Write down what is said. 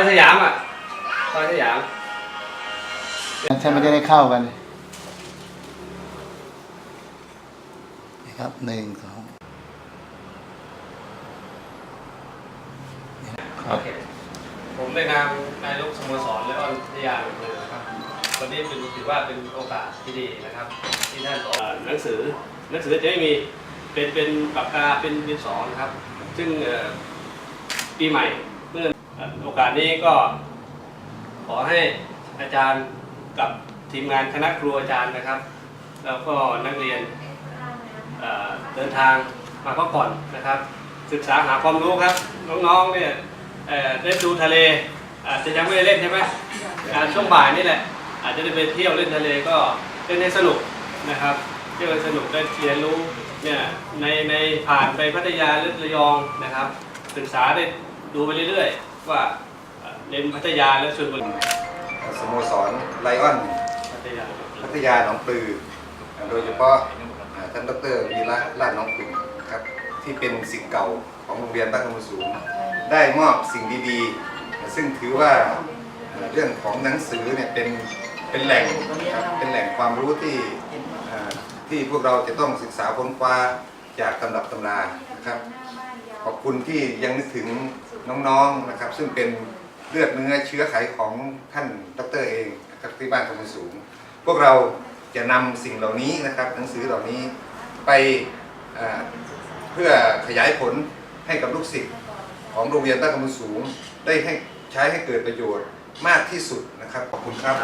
อยสยามอะซอยสยามใช่ไม่ได้เข้ากันนะครับหนึ่งสองครับ ผมในนามนายกสโมสรและออนพิทยาเลยนะครับ วันนี้เป็นถือว่าเป็นโอกาสที่ดีนะครับ ที่ท่านออกหนังสือหนังสือจะไม่มีเป็นเป็นปากกาเป็นดินสอนะครับ ซึ่งเอ่อปีใหม่เมื่อเอ่อ โอกาสนี้ก็ขอให้อาจารย์กับทีมงานคณะครูอาจารย์นะครับ แล้วก็นักเรียนเดินทางมาพักผ่อนนะครับ ศึกษาหาความรู้ครับ น้องๆเนี่ยเอ่อได้ดูทะเลอาจจะยังไม่ได้เล่นใช่ไหมช่วงบ่ายนี่แหละ อาจจะได้ไปเที่ยวเล่นทะเลก็เล่นให้สนุกนะครับเที่ยวสนุกได้เรียนรู้เนี่ยในในผ่านไปพัทยาหรือระยองนะครับ ศึกษาได้ดูไปเรื่อยๆ ว่าเอ่อเรียนพัทยาแล้วชลบุรีสโมสรไลออนพัทยาพัทยาหนองปลือ โดยเฉพาะอ่าท่านดรวีระลาดหน้องปลือครับที่เป็นสิ่งเก่าของโรงเรียนบ้านคำสูง ได้มอบสิ่งดีๆ ซึ่งถือว่าอ่าเรื่องของหนังสือเนี่ยเป็นเป็นแหล่งครับเป็นแหล่งความรู้ที่อ่าที่พวกเราจะต้องศึกษาค้นคว้า จากตำรับตำรานะครับ ขอบคุณที่ยังนึกถึงน้องๆนะครับ ซึ่งเป็นเลือดเนื้อเชื้อไขของท่านดรเองนะครับที่บ้านคำสูง พวกเราจะนำสิ่งเหล่านี้นะครับ หนังสือเหล่านี้ไปเพื่อขยายผลให้กับลูกศิษย์ของโรงเรียนบ้านคำสูง ได้ให้ใช้ให้เกิดประโยชน์มากที่สุดนะครับ ขอบคุณครับ